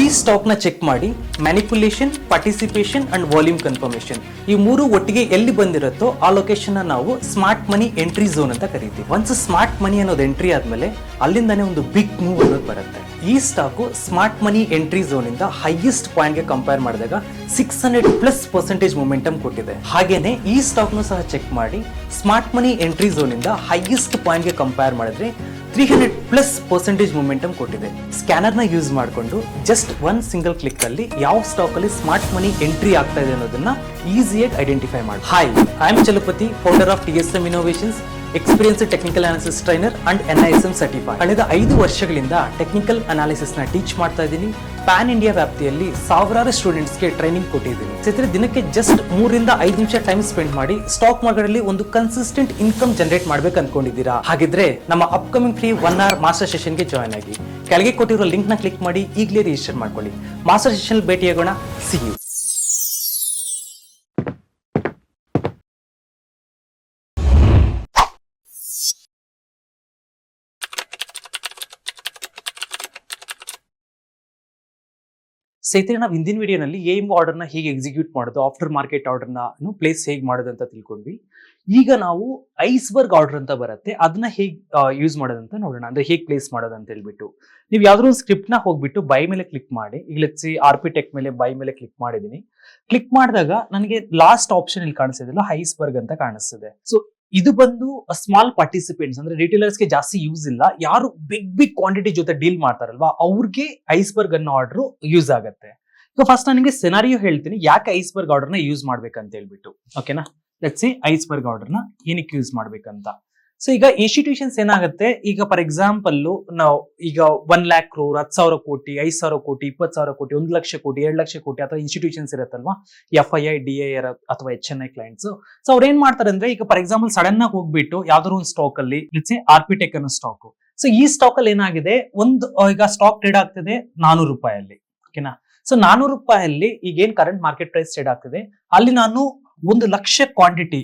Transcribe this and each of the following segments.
ಈ ಸ್ಟಾಕ್ನ ಚೆಕ್ ಮಾಡಿ manipulation participation and volume confirmation ಈ ಮೂರು ಒಟ್ಟಿಗೆ ಎಲ್ಲಿ ಬಂದಿರುತ್ತೋ ಆ ಲೊಕೇಶನ್ ನಾವು ಸ್ಮಾರ್ಟ್ ಮನಿ ಎಂಟ್ರಿ ಝೋನ್ ಅಂತ ಕರಿತೀವಿ. ಒನ್ಸ್ ಸ್ಮಾರ್ಟ್ ಮನಿ ಅನ್ನೋದು ಎಂಟ್ರಿ ಆದ್ಮೇಲೆ ಅಲ್ಲಿಂದಾನೇ ಒಂದು ಬಿಗ್ ಮೂವ್ ಅನ್ನೋದು ಬರುತ್ತೆ. ಈ stock smart money entry zone ಇಂದ ಹೈಯೆಸ್ಟ್ ಪಾಯಿಂಟ್ಗೆ ಕಂಪೇರ್ ಮಾಡಿದಾಗ six hundred plus percentage momentum ಕೊಟ್ಟಿದೆ. ಹಾಗೇನೆ ಈ ಸ್ಟಾಕ್ನು ಸಹ ಚೆಕ್ ಮಾಡಿ ಸ್ಮಾರ್ಟ್ ಮನಿ ಎಂಟ್ರಿ ಝೋನ್ ಇಂದ ಹೈಯೆಸ್ಟ್ ಪಾಯಿಂಟ್ಗೆ ಕಂಪೇರ್ ಮಾಡಿದ್ರೆ three hundred plus percentage momentum ಕೊಟ್ಟಿದೆ. ಸ್ಕ್ಯಾನರ್ನ ಯೂಸ್ ಮಾಡಿಕೊಂಡು ಜಸ್ಟ್ ಒನ್ ಸಿಂಗಲ್ ಕ್ಲಿಕ್ ಅಲ್ಲಿ ಯಾವ ಸ್ಟಾಕ್ ಅಲ್ಲಿ ಸ್ಮಾರ್ಟ್ ಮನಿ ಎಂಟ್ರಿ ಆಗ್ತಾ ಇದೆ ಅನ್ನೋದನ್ನ ಈಸಿಯಾಗಿ ಐಡೆಂಟಿಫೈ ಮಾಡಿ. Hi I am Chalapathi founder of T S M innovations experience technical analysis trainer and N I S M certify ಕಳೆದ ಐದು ವರ್ಷಗಳಿಂದ ಟೆಕ್ನಿಕಲ್ ಅನಾಲಿಸಿಸ್ನ ಟೀಚ್ ಮಾಡ್ತಾ ಇದ್ದೀನಿ. ಪ್ಯಾನ್ ಇಂಡಿಯಾ ವ್ಯಾಪ್ತಿಯಲ್ಲಿ ಸಾವಿರಾರು ಸ್ಟೂಡೆಂಟ್ಸ್ಗೆ ಟ್ರೈನಿಂಗ್ ಕೊಟ್ಟಿದ್ದೀನಿ. ಚಿತ್ರ ದಿನಕ್ಕೆ ಜಸ್ಟ್ ಮೂರಿಂದ ಐದು ನಿಮಿಷ ಟೈಮ್ ಸ್ಪೆಂಡ್ ಮಾಡಿ ಸ್ಟಾಕ್ ಮಾರ್ಕೆಟ್ ಒಂದು ಕನ್ಸಿಸ್ಟೆಂಟ್ ಇನ್ಕಮ್ ಜನರೇಟ್ ಮಾಡ್ಬೇಕು ಅನ್ಕೊಂಡಿದ್ದೀರಾ? ಹಾಗಿದ್ರೆ ನಮ್ಮ upcoming free one hour master ಸೆಷನ್ಗೆ join ಆಗಿ. ಕೆಳಗೆ ಕೊಟ್ಟಿರೋ ಲಿಂಕ್ನ ಕ್ಲಿಕ್ ಮಾಡಿ ಈಗಲೇ ರಿಜಿಸ್ಟರ್ ಮಾಡ್ಕೊಳ್ಳಿ. ಮಾಸ್ಟರ್ ಸೆಷನ್ ಭೇಟಿಯಾಗೋಣ. ಸಿ ಯು ಸ್ನೇಹಿತರೆ ನಾವು ಹಿಂದಿನ ವಿಡಿಯೋನಲ್ಲಿ ಏಮ್ ಆರ್ಡರ್ನ ಹೇಗೆ ಎಕ್ಸಿಕ್ಯೂಟ್ ಮಾಡೋದು ಆಫ್ಟರ್ ಮಾರ್ಕೆಟ್ ಆರ್ಡರ್ನ ಪ್ಲೇಸ್ ಹೇಗೆ ಮಾಡೋದು ಅಂತ ತಿಳ್ಕೊಂಡ್ವಿ. ಈಗ ನಾವು ಐಸ್ಬರ್ಗ್ ಆರ್ಡರ್ ಅಂತ ಬರುತ್ತೆ ಅದನ್ನ ಹೇಗೆ ಯೂಸ್ ಮಾಡೋದಂತ ನೋಡೋಣ. ಅಂದ್ರೆ ಹೇಗೆ ಪ್ಲೇಸ್ ಮಾಡೋದು ಅಂತ ಹೇಳ್ಬಿಟ್ಟು. ನೀವು ಯಾವ್ದಾದ್ರು ಒಂದು ಸ್ಕ್ರಿಪ್ಟ್ನ ಹೋಗ್ಬಿಟ್ಟು ಬೈ ಮೇಲೆ ಕ್ಲಿಕ್ ಮಾಡಿ, ಈಗ ಆರ್ಪಿಟೆಕ್ ಮೇಲೆ ಬೈ ಮೇಲೆ ಕ್ಲಿಕ್ ಮಾಡಿದೀನಿ. ಕ್ಲಿಕ್ ಮಾಡಿದಾಗ ನನಗೆ ಲಾಸ್ಟ್ ಆಪ್ಷನ್ ಇಲ್ಲಿ ಕಾಣಿಸ್ತಿದೆಲ್ಲ ಐಸ್ಬರ್ಗ್ ಅಂತ ಕಾಣಿಸ್ತಿದೆ. ಸೊ ಇದು ಬಂದು ಸ್ಮಾಲ್ ಪಾರ್ಟಿಸಿಪೆಂಟ್ಸ್ ಅಂದ್ರೆ ರಿಟೇಲರ್ಸ್ಗೆ ಜಾಸ್ತಿ ಯೂಸ್ ಇಲ್ಲ. ಯಾರು ಬಿಗ್ ಬಿಗ್ ಕ್ವಾಂಟಿಟಿ ಜೊತೆ ಡೀಲ್ ಮಾಡ್ತಾರಲ್ವಾ, ಅವ್ರಿಗೆ ಐಸ್ಬರ್ಗ್ ಅನ್ನೋ ಆರ್ಡರ್ ಯೂಸ್ ಆಗುತ್ತೆ. ಸೊ ಫಸ್ಟ್ ನಿಮಗೆ ಸೆನಾರಿಯೋ ಹೇಳ್ತೀನಿ, ಯಾಕೆ ಐಸ್ಬರ್ಗ್ ಆರ್ಡರ್ನ ಯೂಸ್ ಮಾಡ್ಬೇಕಂತ ಹೇಳ್ಬಿಟ್ಟು. ಓಕೆನಾ ಲೆಟ್ಸ್ ಐಸ್ಬರ್ಗ್ ಆರ್ಡರ್ನ ಏನಕ್ಕೆ ಯೂಸ್ ಮಾಡ್ಬೇಕಂತ. ಸೊ ಈಗ ಇನ್ಸ್ಟಿಟ್ಯೂಷನ್ಸ್ ಏನಾಗುತ್ತೆ? ಈಗ ಫಾರ್ ಎಕ್ಸಾಂಪಲ್ ನಾವು ಈಗ ಒನ್ ಲ್ಯಾಕ್ ಕ್ರೋರ್ ಹತ್ತು ಸಾವಿರ ಕೋಟಿ, ಐದು ಸಾವಿರ ಕೋಟಿ, ಇಪ್ಪತ್ತು ಸಾವಿರ ಕೋಟಿ, ಒಂದು ಲಕ್ಷ ಕೋಟಿ, ಎರಡು ಲಕ್ಷ ಕೋಟಿ ಅಥವಾ ಇನ್ಸ್ಟಿಟ್ಯೂಷನ್ಸ್ ಇರುತ್ತಲ್ವಾ? F I I D I ಅಥವಾ H N I clients so ಅವ್ರು ಏನ್ ಮಾಡ್ತಾರೆ ಅಂದ್ರೆ ಈಗ ಫಾರ್ ಎಕ್ಸಾಂಪಲ್ ಸಡನ್ ಆಗಿ ಹೋಗ್ಬಿಟ್ಟು ಯಾವ್ದಾದ್ರು ಒಂದು ಸ್ಟಾಕ್ ಅಲ್ಲಿ ಆರ್ಪಿಟೆಕ್ ಅನ್ನೋ ಸ್ಟಾಕ್ ಸೊ ಈ ಸ್ಟಾಕ್ ಅಲ್ಲಿ ಏನಾಗಿದೆ? ಒಂದು ಈಗ ಸ್ಟಾಕ್ ಟ್ರೇಡ್ ಆಗ್ತಿದೆ ನಾನೂರು ರೂಪಾಯಲ್ಲಿ. ಓಕೆನಾ ಸೊ ನಾನೂರು ರೂಪಾಯಲ್ಲಿ ಈಗ ಏನ್ ಕರೆಂಟ್ ಮಾರ್ಕೆಟ್ ಪ್ರೈಸ್ ಟ್ರೇಡ್ ಆಗ್ತದೆ? ಅಲ್ಲಿ ನಾನು ಒಂದು ಲಕ್ಷ ಕ್ವಾಂಟಿಟಿ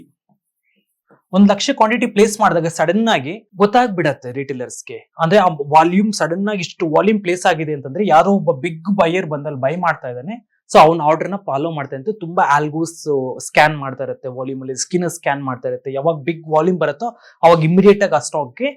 ಒಂದ್ ಲಕ್ಷ ಕ್ವಾಂಟಿಟಿ ಪ್ಲೇಸ್ ಮಾಡಿದಾಗ ಸಡನ್ ಆಗಿ ಗೊತ್ತಾಗ್ಬಿಡತ್ತೆ ರಿಟೇಲರ್ಸ್ಗೆ ಅಂದ್ರೆ ಆ ವಾಲ್ಯೂಮ್ ಸಡನ್ ಆಗಿ ಇಷ್ಟು ವಾಲ್ಯೂಮ್ ಪ್ಲೇಸ್ ಆಗಿದೆ ಅಂತಂದ್ರೆ ಯಾರೋ ಒಬ್ಬ ಬಿಗ್ ಬೈಯರ್ ಬಂದಲ್ಲಿ ಬೈ ಮಾಡ್ತಾ ಇದ್ದಾನೆ. ಸೊ ಅವ್ನ ಆರ್ಡರ್ನ ಫಾಲೋ ಮಾಡ್ತಾ ಅಂತ ತುಂಬಾ ಆಲ್ಗೋಸ್ ಸ್ಕ್ಯಾನ್ ಮಾಡ್ತಾ ಇರುತ್ತೆ ವಾಲ್ಯೂಮ್ ಅಲ್ಲಿ ಸ್ಕಿನ್ ಸ್ಕ್ಯಾನ್ ಮಾಡ್ತಾ ಇರುತ್ತೆ. ಯಾವಾಗ ಬಿಗ್ ವಾಲ್ಯೂಮ್ ಬರುತ್ತೋ ಅವಾಗ ಇಮಿಡಿಯೇಟ್ ಆಗಿ ಆ ಸ್ಟಾಕ್ಗೆ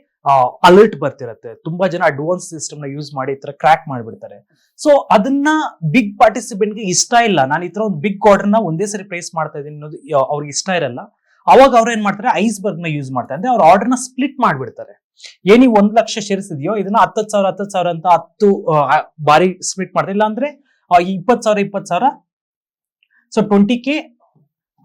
ಅಲರ್ಟ್ ಬರ್ತಿರತ್ತೆ. ತುಂಬಾ ಜನ ಅಡ್ವಾನ್ಸ್ ಸಿಸ್ಟಮ್ನ ಯೂಸ್ ಮಾಡಿ ಈ ತರ ಕ್ರ್ಯಾಕ್ ಮಾಡಿಬಿಡ್ತಾರೆ. ಸೊ ಅದನ್ನ ಬಿಗ್ ಪಾರ್ಟಿಸಿಪೆಂಟ್ಗೆ ಇಷ್ಟ ಇಲ್ಲ. ನಾನು ಈ ತರ ಒಂದು ಬಿಗ್ ಆರ್ಡರ್ನ ಒಂದೇ ಸರಿ ಪ್ಲೇಸ್ ಮಾಡ್ತಾ ಇದ್ದೀನಿ ಅನ್ನೋದು ಅವ್ರಿಗೆ ಇಷ್ಟ ಇರಲ್ಲ. ಅವಾಗ ಅವ್ರು ಏನ್ ಮಾಡ್ತಾರೆ? ಐಸ್ಬರ್ಗ್ನ ಯೂಸ್ ಮಾಡ್ತಾರೆ. ಅಂದ್ರೆ ಅವ್ರ ಆರ್ಡರ್ನ ಸ್ಪ್ಲಿಟ್ ಮಾಡ್ಬಿಡ್ತಾರೆ. ಏನಿ ಒಂದ್ ಲಕ್ಷ ಶೇರ್ಸ್ ಇದೆಯೋ ಇದನ್ನ ಹತ್ತತ್ತು ಸಾವಿರ ಹತ್ತತ್ತು ಸಾವಿರ ಅಂತ ಹತ್ತು ಬಾರಿ ಸ್ಪ್ಲಿಟ್ ಮಾಡ್ತಾರೆ. ಇಲ್ಲ ಅಂದ್ರೆ ಇಪ್ಪತ್ತು ಸಾವಿರ ಇಪ್ಪತ್ತು ಸಾವಿರ ಸೊ ಟ್ವೆಂಟಿ ಕೆ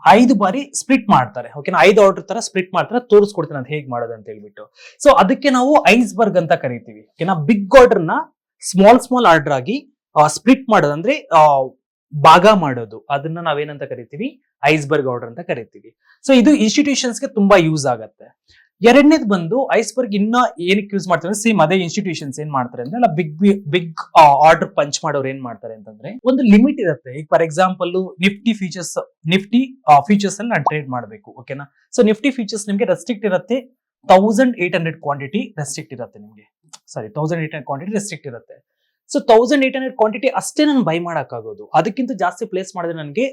ಐದು ಬಾರಿ ಸ್ಪ್ಲಿಟ್ ಮಾಡ್ತಾರೆ. ಓಕೆನಾ ಐದು ಆರ್ಡರ್ ತರ ಸ್ಪ್ಲಿಟ್ ಮಾಡ್ತಾರೆ. ತೋರಿಸ್ಕೊಡ್ತೀನಿ ಅದು ಹೇಗೆ ಮಾಡೋದು ಅಂತ ಹೇಳ್ಬಿಟ್ಟು. ಸೊ ಅದಕ್ಕೆ ನಾವು ಐಸ್ಬರ್ಗ್ ಅಂತ ಕರಿತೀವಿ. ಓಕೆನಾ ಬಿಗ್ ಆರ್ಡರ್ನ ಸ್ಮಾಲ್ ಸ್ಮಾಲ್ ಆರ್ಡರ್ ಆಗಿ ಸ್ಪ್ಲಿಟ್ ಮಾಡೋದು ಅಂದ್ರೆ ಆ, ಭಾಗ ಮಾಡೋದು. ಅದನ್ನ ನಾವೇನಂತ ಕರಿತೀವಿ? ಐಸ್ಬರ್ಗ್ ಆರ್ಡರ್ ಅಂತ ಕರಿತೀವಿ. ಸೊ ಇದು ಇನ್ಸ್ಟಿಟ್ಯೂಷನ್ಸ್ಗೆ ತುಂಬಾ ಯೂಸ್ ಆಗುತ್ತೆ. ಎರಡನೇದು ಬಂದು ಐಸ್ಬರ್ಗ್ ಇನ್ನ ಏನಕ್ಕೆ ಯೂಸ್ ಮಾಡ್ತಾರೆ ಸೇಮ್ ಅದೇ ಇನ್ಸ್ಟಿಟ್ಯೂಷನ್ಸ್ ಏನ್ ಮಾಡ್ತಾರೆ ಅಂದ್ರೆ ಬಿಗ್ ಬಿಗ್ ಆರ್ಡರ್ ಪಂಚ್ ಮಾಡೋರು ಏನ್ ಮಾಡ್ತಾರೆ ಅಂತಂದ್ರೆ ಒಂದು ಲಿಮಿಟ್ ಇರುತ್ತೆ. ಈಗ for example Nifty futures Nifty futures ಅಲ್ಲಿ ಟ್ರೇಡ್ ಮಾಡಬೇಕು ಓಕೆನಾ ಸೊ ನಿಫ್ಟಿ ಫೀಚರ್ಸ್ ನಿಮಗೆ ರೆಸ್ಟ್ರಿಕ್ಟ್ ಇರುತ್ತೆ. Thousand eight hundred quantity restrict ಇರುತ್ತೆ ನಿಮಗೆ. Sorry thousand eight hundred quantity restrict ಇರುತ್ತೆ. So thousand eight hundred quantity ಅಷ್ಟೇ ನಾನು ಬೈ ಮಾಡೋಕ್ಕಾಗೋದು. ಅದಕ್ಕಿಂತ ಜಾಸ್ತಿ ಪ್ಲೇಸ್ ಮಾಡಿದ್ರೆ ನನಗೆ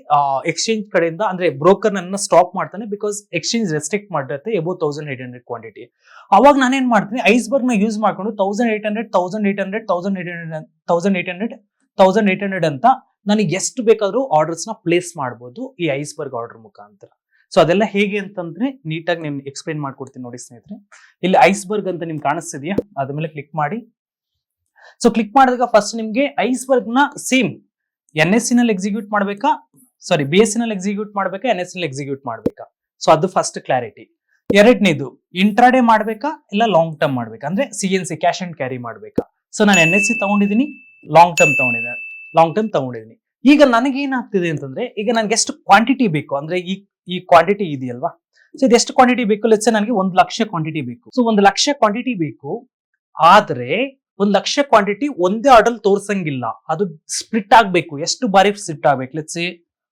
ಎಕ್ಸ್ಚೇಂಜ್ ಕಡೆಯಿಂದ, ಅಂದ್ರೆ ಬ್ರೋಕರ್ ನನ್ನ ಸ್ಟಾಪ್ ಮಾಡ್ತಾನೆ because exchange restrict ಮಾಡಿರುತ್ತೆ above thousand eight hundred quantity ಅವಾಗ ನಾನೇನ್ ಮಾಡ್ತೀನಿ? ಐಸ್ಬರ್ಗ್ನ ಯೂಸ್ ಮಾಡ್ಕೊಂಡು thousand eight hundred thousand eight hundred thousand eight hundred thousand eight hundred thousand eight hundred ಅಂತ ನನಗೆ ಎಷ್ಟು ಬೇಕಾದರೂ ಆರ್ಡರ್ಸ್ನ ಪ್ಲೇಸ್ ಮಾಡ್ಬೋದು ಈ ಐಸ್ಬರ್ಗ್ ಆರ್ಡರ್ ಮುಖಾಂತರ. ಸೊ ಅದೆಲ್ಲ ಹೇಗೆ ಅಂತಂದ್ರೆ ನೀಟಾಗಿ ನಿಮ್ಗೆ ಎಕ್ಸ್ಪ್ಲೈನ್ ಮಾಡ್ಕೊಡ್ತೀನಿ ನೋಡಿ ಸ್ನೇಹಿತರೆ. ಇಲ್ಲಿ ಐಸ್ಬರ್ಗ್ ಅಂತ ನಿಮ್ಗೆ ಕಾಣಿಸ್ತಿದೆಯಾ? ಅದ್ರ ಮೇಲೆ ಕ್ಲಿಕ್ ಮಾಡಿ. ಸೊ ಕ್ಲಿಕ್ ಮಾಡಿದಾಗ ಫಸ್ಟ್ ನಿಮ್ಗೆ ಐಸ್ಬರ್ಗ್ನ same N S E execute ಮಾಡಬೇಕಾ? ಸಾರಿ ಬಿ ಎಸ್ ಎಕ್ಸಿಕ್ಯೂಟ್ ಮಾಡ್ಬೇಕಾ? ಎನ್ ಎಸ್ ಎಕ್ಸಿಕ್ಯೂಟ್ ಮಾಡ್ಬೇಕಾ? ಸೊ ಅದು ಫಸ್ಟ್ ಕ್ಲಾರಿಟಿ ಎರಡನೇದು ಇಂಟ್ರಾಡೇ ಮಾಡ್ಬೇಕಾ? ಇಲ್ಲ ಲಾಂಗ್ ಟರ್ಮ್ ಮಾಡ್ಬೇಕಾ? ಅಂದ್ರೆ C N C cash and carry ಮಾಡ್ಬೇಕಾ? ಸೊ ನಾನು ಎನ್ ಎಸ್ ಸಿ ತಗೊಂಡಿದ್ದೀನಿ ಲಾಂಗ್ ಟರ್ಮ್ ತಗೊಂಡಿದ್ದೆ ಲಾಂಗ್ ಟರ್ಮ್ ತಗೊಂಡಿದ್ದೀನಿ. ಈಗ ನನಗೆ ಏನಾಗ್ತಿದೆ ಅಂತಂದ್ರೆ, ಈಗ ನನಗೆ ಎಷ್ಟು ಕ್ವಾಂಟಿಟಿ ಬೇಕು? ಅಂದ್ರೆ ಈ ಈ ಕ್ವಾಂಟಿಟಿ ಇದೆಯಲ್ವಾ? ಸೊ ಇದು ಎಷ್ಟು ಕ್ವಾಂಟಿಟಿ ಬೇಕು? ಲೆಟ್ಸ್ ನನಗೆ ಒಂದು ಲಕ್ಷ ಕ್ವಾಂಟಿಟಿ ಬೇಕು. ಸೊ ಒಂದು ಲಕ್ಷ ಕ್ವಾಂಟಿಟಿ ಬೇಕು, ಆದ್ರೆ ಒಂದ್ ಲಕ್ಷ ಕ್ವಾಂಟಿಟಿ ಒಂದೇ ಆರ್ಡರ್ ತೋರ್ಸಂಗಿಲ್ಲ. ಅದು ಸ್ಪ್ಲಿಟ್ ಆಗ್ಬೇಕು. ಎಷ್ಟು ಬಾರಿ ಸ್ಪ್ಲಿಟ್ ಆಗ್ಬೇಕು? ಲೆಟ್ಸ್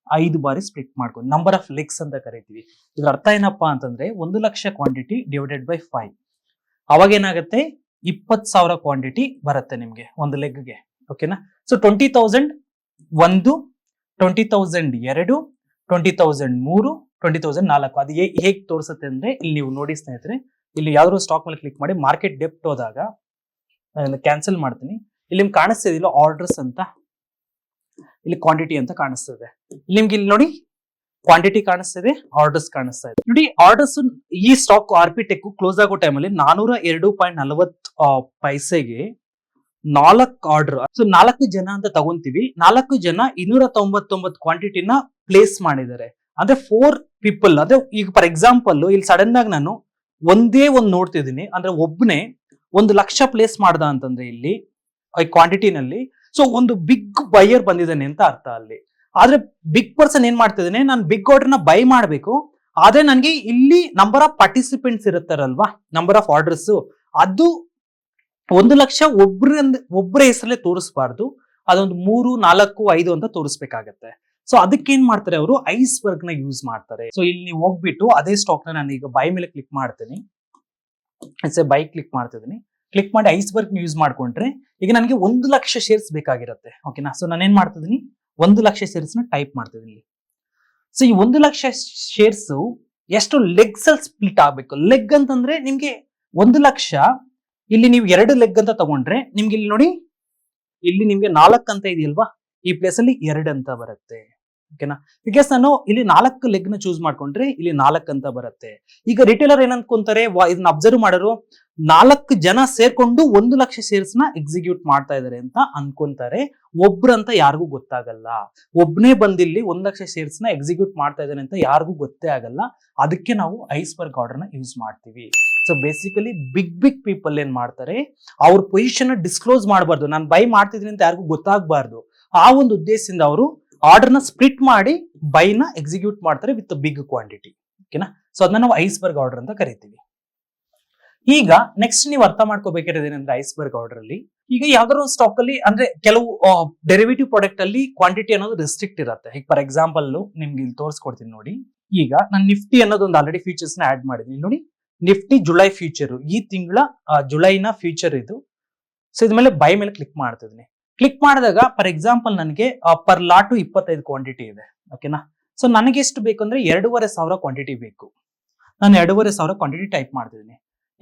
ಐದು ಬಾರಿ ಸ್ಪ್ಲಿಟ್ ಮಾಡ್ಕೊಂಡು ನಂಬರ್ ಆಫ್ ಲೆಗ್ಸ್ ಅಂತ ಕರಿತೀವಿ. ಇದ್ರ ಅರ್ಥ ಏನಪ್ಪಾ ಅಂತಂದ್ರೆ ಒಂದು lakh quantity divided by five ಅವಾಗ ಏನಾಗುತ್ತೆ? ಇಪ್ಪತ್ ಸಾವಿರ ಕ್ವಾಂಟಿಟಿ ಬರುತ್ತೆ ನಿಮ್ಗೆ ಒಂದು ಲೆಗ್ಗೆ ಓಕೆನಾ ಸೊ ಟ್ವೆಂಟಿ ತೌಸಂಡ್ ಒಂದು ಟ್ವೆಂಟಿ ತೌಸಂಡ್ ಎರಡು ಟ್ವೆಂಟಿ ತೌಸಂಡ್ ಮೂರು ಟ್ವೆಂಟಿ ತೌಸಂಡ್ ನಾಲ್ಕು. ಅದು ಹೇಗೆ ತೋರಿಸುತ್ತೆ ಅಂದ್ರೆ ಇಲ್ಲಿ ನೀವು ನೋಡಿ ಸ್ನೇಹಿತರೆ, ಇಲ್ಲಿ ಯಾವ್ದಾದ್ರು ಸ್ಟಾಕ್ ಮೇಲೆ ಕ್ಲಿಕ್ ಮಾಡಿ ಮಾರ್ಕೆಟ್ ಡೆಪ್ಟ್ ಹೋದಾಗ ನಾನು ಕ್ಯಾನ್ಸಲ್ ಮಾಡ್ತೀನಿ. ಇಲ್ಲಿ ನಿಮ್ಗೆ ಕಾಣಿಸ್ತಿದಿಲ್ಲ ಆರ್ಡರ್ಸ್ ಅಂತ. ಇಲ್ಲಿ ಕ್ವಾಂಟಿಟಿ ಅಂತ ಕಾಣಿಸ್ತದೆ ನಿಮ್ಗೆ ಇಲ್ಲಿ ನೋಡಿ ಕ್ವಾಂಟಿಟಿ ಕಾಣಿಸ್ತಿದೆ ಆರ್ಡರ್ಸ್ ಕಾಣಿಸ್ತಾ ಇದೆ. ನೋಡಿ ಆರ್ಡರ್ಸ್ ಈ stock R P tech close ಆಗೋ ಟೈಮಲ್ಲಿ ನಾನೂರ ಎರಡು ಪಾಯಿಂಟ್ ನಲವತ್ ಪೈಸೆಗೆ ನಾಲ್ಕು ಆರ್ಡರ್ ಸೊ ನಾಲ್ಕು ಜನ ಅಂತ ತಗೊಂತೀವಿ. ನಾಲ್ಕು ಜನ ಇನ್ನೂರ ತೊಂಬತ್ತೊಂಬತ್ತು ಕ್ವಾಂಟಿಟಿನ ಪ್ಲೇಸ್ ಮಾಡಿದ್ದಾರೆ. ಅಂದ್ರೆ ಫೋರ್ ಪೀಪಲ್ ಅಂದ್ರೆ ಈಗ ಫಾರ್ ಎಕ್ಸಾಂಪಲ್ ಇಲ್ಲಿ ಸಡನ್ ಆಗಿ ನಾನು ಒಂದೇ ಒಂದು ನೋಡ್ತಿದ್ದೀನಿ. ಅಂದ್ರೆ ಒಬ್ನೇ ಒಂದು ಲಕ್ಷ ಪ್ಲೇಸ್ ಮಾಡ್ದ ಅಂತಂದ್ರೆ ಇಲ್ಲಿ ಕ್ವಾಂಟಿಟಿನಲ್ಲಿ ಸೊ ಒಂದು ಬಿಗ್ ಬೈಯರ್ ಬಂದಿದ್ದಾನೆ ಅಂತ ಅರ್ಥ ಅಲ್ಲಿ. ಆದ್ರೆ ಬಿಗ್ ಪರ್ಸನ್ ಏನ್ ಮಾಡ್ತಿದ್ದಾನೆ? ನಾನು ಬಿಗ್ ಆರ್ಡರ್ನ ಬೈ ಮಾಡಬೇಕು. ಆದ್ರೆ ನನಗೆ ಇಲ್ಲಿ ನಂಬರ್ ಆಫ್ ಪಾರ್ಟಿಸಿಪೆಂಟ್ಸ್ ಇರುತ್ತಾರಲ್ವಾ? ನಂಬರ್ ಆಫ್ ಆರ್ಡರ್ಸ್ ಅದು ಒಂದು ಲಕ್ಷ ಒಬ್ರ ಒಬ್ಬರ ಹೆಸರಲ್ಲೇ ತೋರಿಸಬಾರ್ದು. ಅದೊಂದು ಮೂರು, ನಾಲ್ಕು, ಐದು ಅಂತ ತೋರಿಸ್ಬೇಕಾಗತ್ತೆ. ಸೊ ಅದಕ್ಕೆ ಏನ್ ಮಾಡ್ತಾರೆ ಅವರು? ಐಸ್ ವರ್ಕ್ನ ಯೂಸ್ ಮಾಡ್ತಾರೆ. ಸೊ ಇಲ್ಲಿ ನೀವು ಹೋಗ್ಬಿಟ್ಟು ಅದೇ ಸ್ಟಾಕ್ನ ನಾನು ಈಗ ಬೈ ಮೇಲೆ ಕ್ಲಿಕ್ ಮಾಡ್ತೀನಿ. ಬೈ ಕ್ಲಿಕ್ ಮಾಡ್ತಿದ್ದೀನಿ ಕ್ಲಿಕ್ ಮಾಡಿ ಐಸ್ ವರ್ಕ್ ಯೂಸ್ ಮಾಡ್ಕೊಂಡ್ರೆ ಈಗ ನನಗೆ ಒಂದು ಲಕ್ಷ ಶೇರ್ಸ್ ಬೇಕಾಗಿರುತ್ತೆ. ಓಕೆನಾ ಸೊ ನಾನು ಏನ್ ಮಾಡ್ತಿದ್ದೀನಿ ಒಂದು ಲಕ್ಷ ಶೇರ್ಸ್ನ ಟೈಪ್ ಮಾಡ್ತಿದ್ದೀನಿ ಸೊ ಈ ಒಂದು ಲಕ್ಷ ಶೇರ್ಸ್ ಎಷ್ಟು ಲೆಗ್ಸ್ ಅಲ್ಲಿ ಸ್ಪ್ಲಿಟ್ ಆಗ್ಬೇಕು. ಲೆಗ್ ಅಂತಂದ್ರೆ ನಿಮಗೆ ಒಂದು ಲಕ್ಷ, ಇಲ್ಲಿ ನೀವು ಎರಡು ಲೆಗ್ ಅಂತ ತಗೊಂಡ್ರೆ ನಿಮ್ಗೆ ಇಲ್ಲಿ ನೋಡಿ, ಇಲ್ಲಿ ನಿಮ್ಗೆ ನಾಲ್ಕು ಅಂತ ಇದೆಯಲ್ವಾ? ಈ ಪ್ಲೇಸ್ ಅಲ್ಲಿ ಎರಡು ಅಂತ ಬರುತ್ತೆ. ಓಕೆನಾ ಬಿಕಾಸ್ ನಾನು ಇಲ್ಲಿ ನಾಲ್ಕು ಲೆಗ್ನ ಚೂಸ್ ಮಾಡ್ಕೊಂಡ್ರೆ ಇಲ್ಲಿ ನಾಲ್ಕು ಅಂತ ಬರುತ್ತೆ. ಈಗ ರಿಟೇಲರ್ ಏನ್ ಅನ್ಕೊಂತಾರೆ ವಾ ಇದನ್ನ ಅಬ್ಸರ್ವ್ ಮಾಡೋರು, ನಾಲ್ಕು ಜನ ಸೇರ್ಕೊಂಡು ಒಂದು ಲಕ್ಷ ಶೇರ್ಸ್ನ ಎಕ್ಸಿಕ್ಯೂಟ್ ಮಾಡ್ತಾ ಇದಾರೆ ಅಂತ ಅನ್ಕೊಂತಾರೆ. ಒಬ್ರು ಅಂತ ಯಾರಿಗೂ ಗೊತ್ತಾಗಲ್ಲ. ಒಬ್ನೇ ಬಂದಿಲ್ಲಿ ಒಂದ್ ಲಕ್ಷ ಶೇರ್ಸ್ನ ಎಕ್ಸಿಕ್ಯೂಟ್ ಮಾಡ್ತಾ ಇದ್ದಾನೆ ಅಂತ ಯಾರಿಗೂ ಗೊತ್ತೇ ಆಗಲ್ಲ. ಅದಕ್ಕೆ ನಾವು ಐಸ್ಬರ್ಗ್ ಆರ್ಡರ್ನ ಯೂಸ್ ಮಾಡ್ತೀವಿ. So basically big big people ಏನ್ ಮಾಡ್ತಾರೆ, ಅವ್ರ ಪೊಸಿಷನ್ ಡಿಸ್ಕ್ಲೋಸ್ ಮಾಡಬಾರ್ದು. ನಾನು ಬೈ ಮಾಡ್ತಿದ್ದೀನಿ ಅಂತ ಯಾರಿಗೂ ಗೊತ್ತಾಗಬಾರ್ದು. ಆ ಒಂದು ಉದ್ದೇಶದಿಂದ ಅವರು ಆರ್ಡರ್ನ ಸ್ಪ್ಲಿಟ್ ಮಾಡಿ ಬೈನ ಎಕ್ಸಿಕ್ಯೂಟ್ ಮಾಡ್ತಾರೆ ವಿತ್ ಬಿಗ್ ಕ್ವಾಂಟಿಟಿ. ಓಕೆನಾ? ಸೊ ಅದನ್ನ ನಾವು ಐಸ್ಬರ್ಗ್ ಆರ್ಡರ್ ಅಂತ ಕರಿತೀವಿ. ಈಗ ನೆಕ್ಸ್ಟ್ ನೀವು ಅರ್ಥ ಮಾಡ್ಕೋಬೇಕಿರೋದು ಏನಂದ್ರೆ ಐಸ್ಬರ್ಗ್ ಆರ್ಡರ್ ಅಲ್ಲಿ ಈಗ ಯಾವ್ದಾದ್ರು ಸ್ಟಾಕ್ ಅಲ್ಲಿ ಅಂದ್ರೆ ಕೆಲವು ಡೆರಿವೇಟಿವ್ ಪ್ರಾಡಕ್ಟ್ ಅಲ್ಲಿ ಕ್ವಾಂಟಿಟಿ ಅನ್ನೋದು ರೆಸ್ಟ್ರಿಕ್ಟ್ ಇರುತ್ತೆ. ಈಗ ಫಾರ್ ಎಕ್ಸಾಂಪಲ್ ನಿಮ್ಗೆ ಇಲ್ಲಿ ತೋರಿಸ್ಕೊಡ್ತೀನಿ ನೋಡಿ. ಈಗ ನಾನು ನಿಫ್ಟಿ ಅನ್ನೋದು ಒಂದು ಆಲ್ರೆಡಿ ಫೀಚರ್ಸ್ನ ಆಡ್ ಮಾಡಿದ್ದೀನಿ ನೋಡಿ. ನಿಫ್ಟಿ ಜುಲೈ ಫ್ಯೂಚರ್ ಈ ತಿಂಗಳ ಜುಲೈನ ಫ್ಯೂಚರ್ ಇದು. ಸೊ ಇದ್ಮೇಲೆ ಬೈ ಮೇಲೆ ಕ್ಲಿಕ್ ಮಾಡ್ತಿದ್ದೀನಿ ಕ್ಲಿಕ್ ಮಾಡಿದಾಗ ಫಾರ್ ಎಕ್ಸಾಂಪಲ್ ನನಗೆ ಪರ್ ಲಾಟು ಇಪ್ಪತ್ತೈದು ಕ್ವಾಂಟಿಟಿ ಇದೆ. ಓಕೆನಾ ಸೊ ನನಗೆ ಎಷ್ಟು ಬೇಕು ಅಂದ್ರೆ ಎರಡೂವರೆ ಸಾವಿರ ಕ್ವಾಂಟಿಟಿ ಬೇಕು. ನಾನು ಎರಡೂವರೆ ಸಾವಿರ ಕ್ವಾಂಟಿಟಿ ಟೈಪ್ ಮಾಡ್ತಿದ್ದೀನಿ.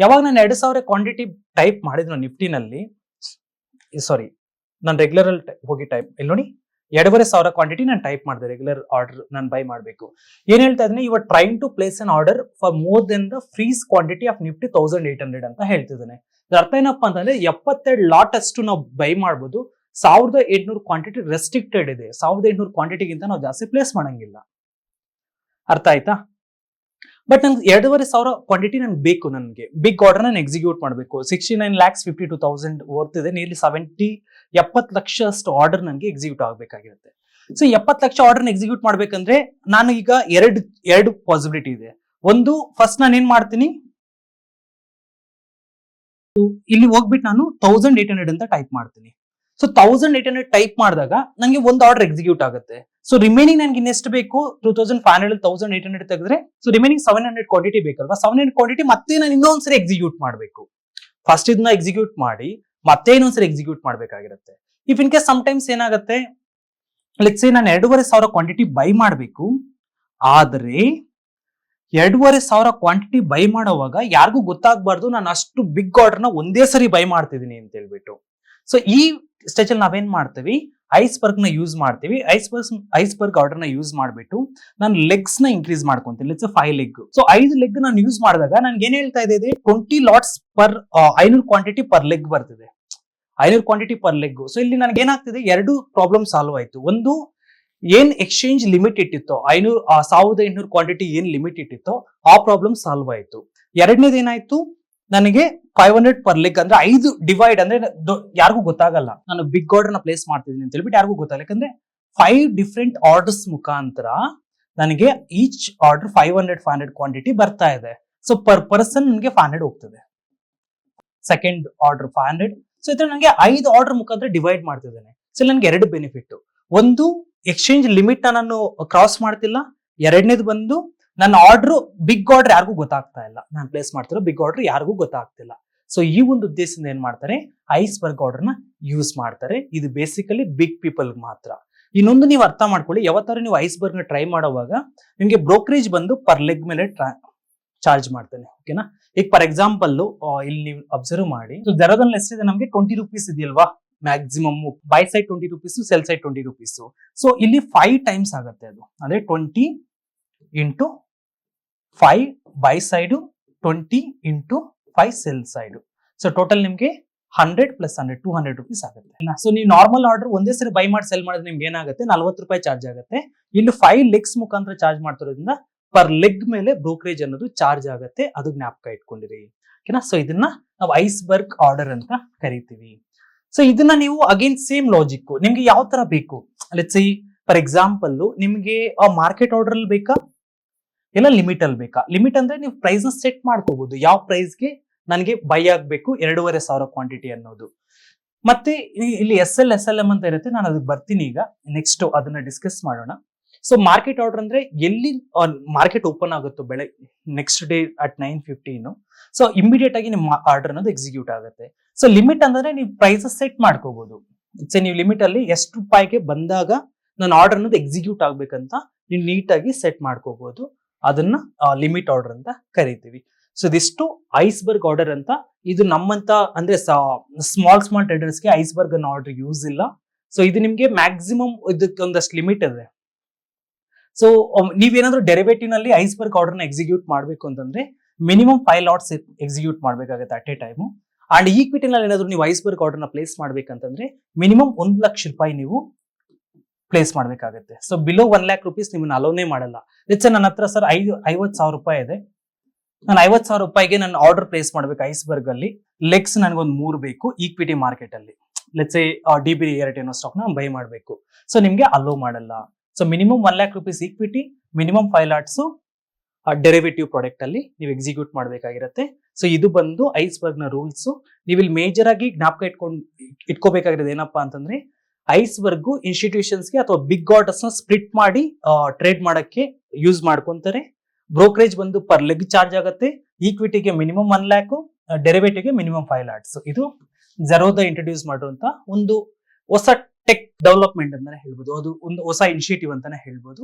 ಯಾವಾಗ ನಾನು ಎರಡು ಸಾವಿರ ಕ್ವಾಂಟಿಟಿ ಟೈಪ್ ಮಾಡಿದ್ರು ನಿಫ್ಟಿನಲ್ಲಿ ಸಾರಿ ನಾನು ರೆಗ್ಯುಲರ್ ಅಲ್ಲಿ ಹೋಗಿ ಟೈಪ್ ಇಲ್ಲಿ ನೋಡಿ, ಎರಡೂವರೆ ಸಾವಿರ ಕ್ವಾಂಟಿಟಿ ನಾನು ಟೈಪ್ ಮಾಡಿದೆ ರೆಗ್ಯುಲರ್ ಆರ್ಡರ್ ನಾನು ಬೈ ಮಾಡಬೇಕು. ಏನ್ ಹೇಳ್ತಾ ಇದ್ದೀನಿ? ಇವಾಗ trying to place an order for more than the freeze quantity of Nifty thousand eight hundred ಅಂತ ಹೇಳ್ತಿದ್ದಾನೆ. ಅರ್ಥ ಏನಪ್ಪಾ ಅಂತಂದ್ರೆ, ಎಪ್ಪತ್ತೆರಡು ಲಾಟ್ ಅಷ್ಟು ನಾವು ಬೈ ಮಾಡ್ಬೋದು. ಸಾವಿರದ ಎಂಟ್ನೂರು ಕ್ವಾಂಟಿಟಿ ರೆಸ್ಟ್ರಿಕ್ಟೆಡ್ ಇದೆ. ಸಾವಿರದ ಎಂಟ್ನೂರು ಕ್ವಾಂಟಿಟಿಗಿಂತ ನಾವು ಜಾಸ್ತಿ ಪ್ಲೇಸ್ ಮಾಡಂಗಿಲ್ಲ. ಅರ್ಥ ಆಯ್ತಾ? ಬಟ್ ನನ್ಗೆ ಎರಡೂವರೆ ಸಾವಿರ ಕ್ವಾಂಟಿಟಿ ನನ್ಗೆ ಬೇಕು ನನಗೆ. ಬಿಗ್ ಆರ್ಡರ್ ನಾನು ಎಕ್ಸಿಕ್ಯೂಟ್ ಮಾಡಬೇಕು. Sixty nine lakhs fifty two thousand worth ಇದೆ. ನಿಯರ್ಲಿ ಸೆವೆಂಟಿ ಎಪ್ಪತ್ತು ಲಕ್ಷ ಅಷ್ಟು ಆರ್ಡರ್ ನನಗೆ ಎಕ್ಸಿಕ್ಯೂಟ್ ಆಗಬೇಕಾಗಿರುತ್ತೆ. ಸೊ ಎಪ್ಪತ್ತು ಲಕ್ಷ ಆರ್ಡರ್ ಎಕ್ಸಿಕ್ಯೂಟ್ ಮಾಡಬೇಕಂದ್ರೆ ನಾನು ಎರಡು ಎರಡು ಪಾಸಿಬಿಲಿಟಿ ಇದೆ. ಒಂದು ಫಸ್ಟ್ ನಾನು ಏನ್ ಮಾಡ್ತೀನಿ? ಇಲ್ಲಿ ಹೋಗ್ಬಿಟ್ಟು ನಾನು ತೌಸಂಡ್ ಏಟ್ ಹಂಡ್ರೆಡ್ ಅಂತ ಟೈಪ್ ಮಾಡ್ತೀನಿ. So thousand eight hundred type ಮಾಡಿದಾಗ ನನಗೆ ಒಂದು ಆರ್ಡರ್ ಎಕ್ಸಿಕ್ಯೂಟ್ ಆಗುತ್ತೆ. ಸೊ ರಿಮೈನಿಂಗ್ ನನಗೆ ಇನ್ನೆಷ್ಟು ಬೇಕು? Two thousand five hundred thousand eight hundred ತೆಗೆದ್ರೆ so remaining seven hundred quantity ಬೇಕಲ್ವಾ? ಸೆವೆನ್ ಹಂಡ್ರೆಡ್ ಕ್ವಾಂಟಿಟಿ ಮತ್ತೆ ನಾನು ಇನ್ನೊಂದ್ಸರಿ ಎಕ್ಸಿಕ್ಯೂಟ್ ಮಾಡಬೇಕು. ಫಸ್ಟ್ ಇದನ್ನ ಎಕ್ಸಿಕ್ಯೂಟ್ ಮಾಡಿ, ಮತ್ತೆ ಇನ್ನೊಂದ್ಸರಿ ಎಕ್ಸಿಕ್ಯೂಟ್ ಮಾಡಬೇಕಾಗಿರುತ್ತೆ. ಇಫ್ ಇನ್ ಕೇಸ್ ಟೈಮ್ಸ್ ಏನಾಗುತ್ತೆ? ಲೆಟ್ಸ್ ನಾನು ಎರಡೂವರೆ ಸಾವಿರ ಕ್ವಾಂಟಿಟಿ ಬೈ ಮಾಡಬೇಕು. ಆದರೆ, ಎರಡೂವರೆ ಸಾವಿರ ಕ್ವಾಂಟಿಟಿ ಬೈ ಮಾಡೋವಾಗ ಯಾರಿಗೂ ಗೊತ್ತಾಗಬಾರ್ದು, ನಾನು ಅಷ್ಟು ಬಿಗ್ ಆರ್ಡರ್ನ ಒಂದೇ ಸರಿ ಬೈ ಮಾಡ್ತಿದ್ದೀನಿ ಅಂತ ಹೇಳ್ಬಿಟ್ಟು ಸೊ ಈ ಸ್ಟೇಜ್ ಅಲ್ಲಿ ನಾವೇನ್ ಮಾಡ್ತೀವಿ? ಐಸ್ಬರ್ಗ್ನ ಯೂಸ್ ಮಾಡ್ತೀವಿ. ಐಸ್ಬರ್ಗ್ ಐಸ್ಬರ್ಗ್ ಆರ್ಡರ್ನ ಯೂಸ್ ಮಾಡ್ಬಿಟ್ಟು ನಾನು ನ ಇನ್ಕ್ರೀಸ್ ಮಾಡ್ಕೊಂತೀನಿ. ಲೆಟ್ಸ್ ಫೈವ್ ಲೆಗ್ ಸೊ ಐದು ಲೆಗ್ ನಾನು ಯೂಸ್ ಮಾಡಿದಾಗ ನನ್ಗೆ ಏನು ಹೇಳ್ತಾ ಇದೆ ಟ್ವೆಂಟಿ ಲಾಟ್ಸ್ ಪರ್ ಐನೂರು ಕ್ವಾಂಟಿಟಿ ಪರ್ ಲೆಗ್ ಬರ್ತಿದೆ. ಐನೂರು ಕ್ವಾಂಟಿಟಿ ಪರ್ ಲೆಗ್ ಸೊ ಇಲ್ಲಿ ನನಗೆ ಏನಾಗ್ತಿದೆ? ಎರಡು ಪ್ರಾಬ್ಲಮ್ ಸಾಲ್ವ್ ಆಯ್ತು. ಒಂದು, ಏನ್ ಎಕ್ಸ್ಚೇಂಜ್ ಲಿಮಿಟ್ ಇಟ್ಟಿತ್ತೋ, ಐನೂರು ಸಾವಿರದ ಎಂಟುನೂರು ಕ್ವಾಂಟಿಟಿ ಏನ್ ಲಿಮಿಟ್ ಇಟ್ಟಿತ್ತೋ, ಆ ಪ್ರಾಬ್ಲಮ್ ಸಾಲ್ವ್ ಆಯ್ತು. ಎರಡನೇದು ಏನಾಯ್ತು? ನನಗೆ ಫೈವ್ ಹಂಡ್ರೆಡ್ ಪರ್ ಲೆಗ್ ಅಂದ್ರೆ ಐದು ಡಿವೈಡ್ ಅಂದ್ರೆ ಯಾರಿಗೂ ಗೊತ್ತಾಗಲ್ಲ. ನಾನು ಬಿಗ್ ಆರ್ಡರ್ನ ಪ್ಲೇಸ್ ಮಾಡ್ತಿದ್ದೀನಿ ಅಂತ ಹೇಳ್ಬಿಟ್ಟು ಯಾರಿಗೂ ಗೊತ್ತಾಗಲ್ಲ. ಯಾಕಂದ್ರೆ ಫೈವ್ ಡಿಫ್ರೆಂಟ್ ಆರ್ಡರ್ಸ್ ಮುಖಾಂತರ ನನಗೆ each order five hundred five hundred quantity ಬರ್ತಾ ಇದೆ. ಸೊ ಪರ್ ಪರ್ಸನ್ ನನಗೆ ಫೈವ್ ಹಂಡ್ರೆಡ್ ಹೋಗ್ತದೆ. Second order five hundred so ಇದ್ರ ನನಗೆ ಐದು ಆರ್ಡರ್ ಮುಖಾಂತರ ಡಿವೈಡ್ ಮಾಡ್ತಿದ್ದೇನೆ. ಸೊ ನನಗೆ ಎರಡು ಬೆನಿಫಿಟ್ ಒಂದು ಎಕ್ಸ್ಚೇಂಜ್ ಲಿಮಿಟ್ ನಾನು ಕ್ರಾಸ್ ಮಾಡ್ತಿಲ್ಲ. ಎರಡನೇದು ಬಂದು ನನ್ನ ಆರ್ಡರ್ ಬಿಗ್ ಆರ್ಡರ್ ಯಾರಿಗೂ ಗೊತ್ತಾಗ್ತಾ ಇಲ್ಲ. ನಾನು ಪ್ಲೇಸ್ ಮಾಡ್ತಿರೋ ಬಿಗ್ ಆರ್ಡರ್ ಯಾರಿಗೂ ಗೊತ್ತಾಗ್ತಿಲ್ಲ. ಸೊ ಈ ಒಂದು ಉದ್ದೇಶದಿಂದ ಏನ್ ಮಾಡ್ತಾರೆ? ಐಸ್ಬರ್ಗ್ ಆರ್ಡರ್ನ ಯೂಸ್ ಮಾಡ್ತಾರೆ. ಇದು ಬೇಸಿಕಲಿ ಬಿಗ್ ಪೀಪಲ್ ಮಾತ್ರ. ಇನ್ನೊಂದು ನೀವು ಅರ್ಥ ಮಾಡ್ಕೊಳ್ಳಿ. ಯಾವತ್ತಾರು ನೀವು ಐಸ್ಬರ್ಗ್ನ ಟ್ರೈ ಮಾಡುವಾಗ ನಿಮಗೆ ಬ್ರೋಕರೇಜ್ ಬಂದು ಪರ್ ಲೆಗ್ ಮೇಲೆ ಚಾರ್ಜ್ ಮಾಡ್ತಾನೆ. ಓಕೆನಾ ಈಗ ಫಾರ್ ಎಕ್ಸಾಂಪಲ್ ಇಲ್ಲಿ ನೀವು ಅಬ್ಸರ್ವ್ ಮಾಡಿ. ದರದಲ್ಲಿ ಎಷ್ಟಿದೆ ನಮಗೆ ಟ್ವೆಂಟಿ ರುಪೀಸ್ ಇದೆಯಲ್ವಾ? Maximum buy side twenty rupees sell side twenty rupees so ಇಲ್ಲಿ ಫೈವ್ ಟೈಮ್ಸ್ ಆಗುತ್ತೆ ಅದು. ಅಂದ್ರೆ twenty into five buy side twenty into five sell side so total ನಿಮಗೆ hundred plus hundred two hundred rupees ಆಗುತ್ತೆ. So ನೀವು normal order ಒಂದೇ ಸರಿ by ಮಾಡಿ ಸೆಲ್ ಮಾಡಿದ್ರೆ ನಿಮ್ಗೆ ಏನಾಗುತ್ತೆ? ನಲ್ವತ್ತು ರೂಪಾಯಿ ಚಾರ್ಜ್ ಆಗುತ್ತೆ. ಇಲ್ಲಿ ಫೈವ್ ಲೆಗ್ಸ್ ಮುಖಾಂತರ ಚಾರ್ಜ್ ಮಾಡ್ತಿರೋದ್ರಿಂದ ಪರ್ ಲೆಗ್ ಮೇಲೆ ಬ್ರೋಕರೇಜ್ ಅನ್ನೋದು ಚಾರ್ಜ್ ಆಗುತ್ತೆ. ಅದು ಜ್ಞಾಪಕ ಇಟ್ಕೊಂಡಿರಿ. ಓಕೆನಾ? ಸೊ ಇದನ್ನ ನಾವು ಐಸ್ಬರ್ಗ್ ಆರ್ಡರ್ ಅಂತ ಕರಿತೀವಿ. ಸೊ ಇದನ್ನ ನೀವು ಅಗೇನ್ ಸೇಮ್ ಲಾಜಿಕ್ ನಿಮ್ಗೆ ಯಾವ ತರ ಬೇಕು? ಲೆಟ್ಸ್ ಫಾರ್ ಎಕ್ಸಾಂಪಲ್ ನಿಮ್ಗೆ ಮಾರ್ಕೆಟ್ ಆರ್ಡರ್ ಅಲ್ಲಿ ಬೇಕಾ? ಇಲ್ಲ ಲಿಮಿಟ್ ಅಲ್ಲಿ ಬೇಕಾ? ಲಿಮಿಟ್ ಅಂದ್ರೆ ನೀವು ಪ್ರೈಸ್ ಸೆಟ್ ಮಾಡ್ಕೋಬಹುದು ಯಾವ ಪ್ರೈಸ್ಗೆ ನನಗೆ ಬೈ ಆಗ್ಬೇಕು ಎರಡೂವರೆ ಸಾವಿರ ಕ್ವಾಂಟಿಟಿ ಅನ್ನೋದು. ಮತ್ತೆ ಇಲ್ಲಿ S L S L M ಅಂತ ಇರುತ್ತೆ. ನಾನು ಅದಕ್ಕೆ ಬರ್ತೀನಿ ಈಗ. ನೆಕ್ಸ್ಟ್ ಅದನ್ನ ಡಿಸ್ಕಸ್ ಮಾಡೋಣ. ಸೊ ಮಾರ್ಕೆಟ್ ಆರ್ಡರ್ ಅಂದ್ರೆ ಎಲ್ಲಿ ಮಾರ್ಕೆಟ್ ಓಪನ್ ಆಗುತ್ತೋ ಬೆಳೆ next day at nine fifteen so immediate ಆಗಿ ನಿಮ್ಮ ಆರ್ಡರ್ ಅನ್ನೋದು ಎಕ್ಸಿಕ್ಯೂಟ್ ಆಗುತ್ತೆ. ಸೊ ಲಿಮಿಟ್ ಅಂದ್ರೆ ನೀವು ಪ್ರೈಸಸ್ ಸೆಟ್ ಮಾಡ್ಕೋಬಹುದು ಸೊ ನೀವು ಲಿಮಿಟ್ ಅಲ್ಲಿ ಎಷ್ಟು ರೂಪಾಯಿಗೆ ಬಂದಾಗ ನನ್ನ ಆರ್ಡರ್ ಅನ್ನೋದು ಎಕ್ಸಿಕ್ಯೂಟ್ ಆಗ್ಬೇಕಂತ ನೀವು ನೀಟಾಗಿ ಸೆಟ್ ಮಾಡ್ಕೋಬಹುದು ಅದನ್ನ ಲಿಮಿಟ್ ಆರ್ಡರ್ ಅಂತ ಕರಿತೀವಿ. ಸೊ ಇದಿಷ್ಟು ಐಸ್ಬರ್ಗ್ ಆರ್ಡರ್ ಅಂತ, ಇದು ನಮ್ಮಂತ, ಅಂದ್ರೆ ಸ್ಮಾಲ್ ಸ್ಮಾಲ್ ಟ್ರೇಡರ್ಸ್ಗೆ ಐಸ್ಬರ್ಗ್ ಅನ್ನೋ ಆರ್ಡರ್ ಯೂಸ್ ಇಲ್ಲ. ಸೊ ಇದು ನಿಮ್ಗೆ ಮ್ಯಾಕ್ಸಿಮಮ್ ಇದಕ್ಕೆ ಒಂದಷ್ಟು ಲಿಮಿಟ್ ಇದೆ ಸೊ ನೀವೇನಾದ್ರೂ ಡೆರಿವೇಟಿವ್ನಲ್ಲಿ ಐಸ್ಬರ್ಗ್ ಆರ್ಡರ್ನ ಎಕ್ಸಿಕ್ಯೂಟ್ ಮಾಡಬೇಕು ಅಂತಂದ್ರೆ ಮಿನಿಮಮ್ ಫೈವ್ ಲಾಟ್ಸ್ ಎಕ್ಸಿಕ್ಯೂಟ್ ಮಾಡಬೇಕಾಗುತ್ತೆ at a time. And equity ನಲ್ಲಿ ಏನಾದ್ರು ನೀವು ಐಸ್ಬರ್ಗ್ ಆರ್ಡರ್ನ ಪ್ಲೇಸ್ ಮಾಡ್ಬೇಕಂತಂದ್ರೆ ಮಿನಿಮಮ್ ಒಂದು ಲಕ್ಷ ರೂಪಾಯಿ ನೀವು ಪ್ಲೇಸ್ ಮಾಡಬೇಕಾಗುತ್ತೆ. So below one lakh rupees ನಿಮ್ಮನ್ನ ಅಲೋನೇ ಮಾಡಲ್ಲ. ಲೆಟ್ಸ್ ನನ್ನ ಹತ್ರ ಸರ್ ಐದು ಐವತ್ ಸಾವಿರ ರೂಪಾಯಿ ಇದೆ. ನಾನು ಐವತ್ತು ಸಾವಿರ ರೂಪಾಯಿಗೆ ನಾನು ಆರ್ಡರ್ ಪ್ಲೇಸ್ ಮಾಡ್ಬೇಕು ಐಸ್ಬರ್ಗ್ ಅಲ್ಲಿ. ಲೆಗ್ಸ್ ನನಗೊಂದು ಮೂರು ಬೇಕು ಈಕ್ವಿಟಿ ಮಾರ್ಕೆಟ್ ಅಲ್ಲಿ. ಲೆಟ್ಸ್ ಡಿ ಬಿ ಎರಡ್ ಏನೋ ಸ್ಟಾಕ್ ಬೈ ಮಾಡಬೇಕು. ಸೊ ನಿಮ್ಗೆ ಅಲೋ ಮಾಡಲ್ಲ. So minimum one lakh rupees equity minimum five lots derivative product ಅಲ್ಲಿ ನೀವು ಎಕ್ಸಿಕ್ಯೂಟ್ ಮಾಡಬೇಕಾಗಿರುತ್ತೆ. ಸೊ ಇದು ಬಂದು ಐಸ್ಬರ್ಗ್ನ ರೂಲ್ಸ್ ನೀವು ಇಲ್ಲಿ ಮೇಜರ್ ಆಗಿ ಜ್ಞಾಪಕ ಇಟ್ಕೊಂಡು, ಇಟ್ಕೋಬೇಕಾಗಿರೋದು ಏನಪ್ಪಾ ಅಂತಂದ್ರೆ ಐಸ್ಬರ್ಗು ಇನ್ಸ್ಟಿಟ್ಯೂಷನ್ಸ್ಗೆ ಅಥವಾ ಬಿಗ್ ಆರ್ಡರ್ಸ್ನ ಸ್ಪ್ಲಿಟ್ ಮಾಡಿ ಟ್ರೇಡ್ ಮಾಡಕ್ಕೆ ಯೂಸ್ ಮಾಡ್ಕೊಂತಾರೆ. ಬ್ರೋಕರೇಜ್ ಬಂದು ಪರ್ ಲೆಗ್ ಚಾರ್ಜ್ ಆಗುತ್ತೆ. ಈಕ್ವಿಟಿಗೆ ಮಿನಿಮಮ್ ಒನ್ ಲ್ಯಾಕ್ ಡೆರಿವೇಟಿವ್ಗೆ ಮಿನಿಮಮ್ ಫೈವ್ ಲ್ಯಾಕ್ಸ್. ಇದು ಜರೋದ ಇಂಟ್ರೊಡ್ಯೂಸ್ ಮಾಡಿರುವಂತ ಒಂದು ಹೊಸ ಟೆಕ್ ಡೆವಲಪ್ಮೆಂಟ್ ಅಂತಾನೆ ಹೇಳ್ಬೋದು. ಅದು ಒಂದು ಹೊಸ ಇನಿಷಿಯೇಟಿವ್ ಅಂತಾನೆ ಹೇಳ್ಬೋದು.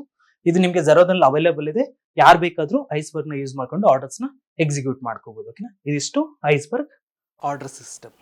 ಇದು ನಿಮ್ಗೆ ಜರೋದಲ್ಲಿ ಅವೈಲೇಬಲ್ ಇದೆ. ಯಾರು ಬೇಕಾದ್ರೂ ಐಸ್ಬರ್ಗ್ನ ಯೂಸ್ ಮಾಡ್ಕೊಂಡು ಆರ್ಡರ್ಸ್ನ ಎಕ್ಸಿಕ್ಯೂಟ್ ಮಾಡ್ಕೋಬಹುದು ಓಕೆನಾ? ಇದಿಷ್ಟು ಐಸ್ಬರ್ಗ್ ಆರ್ಡರ್ ಸಿಸ್ಟಮ್.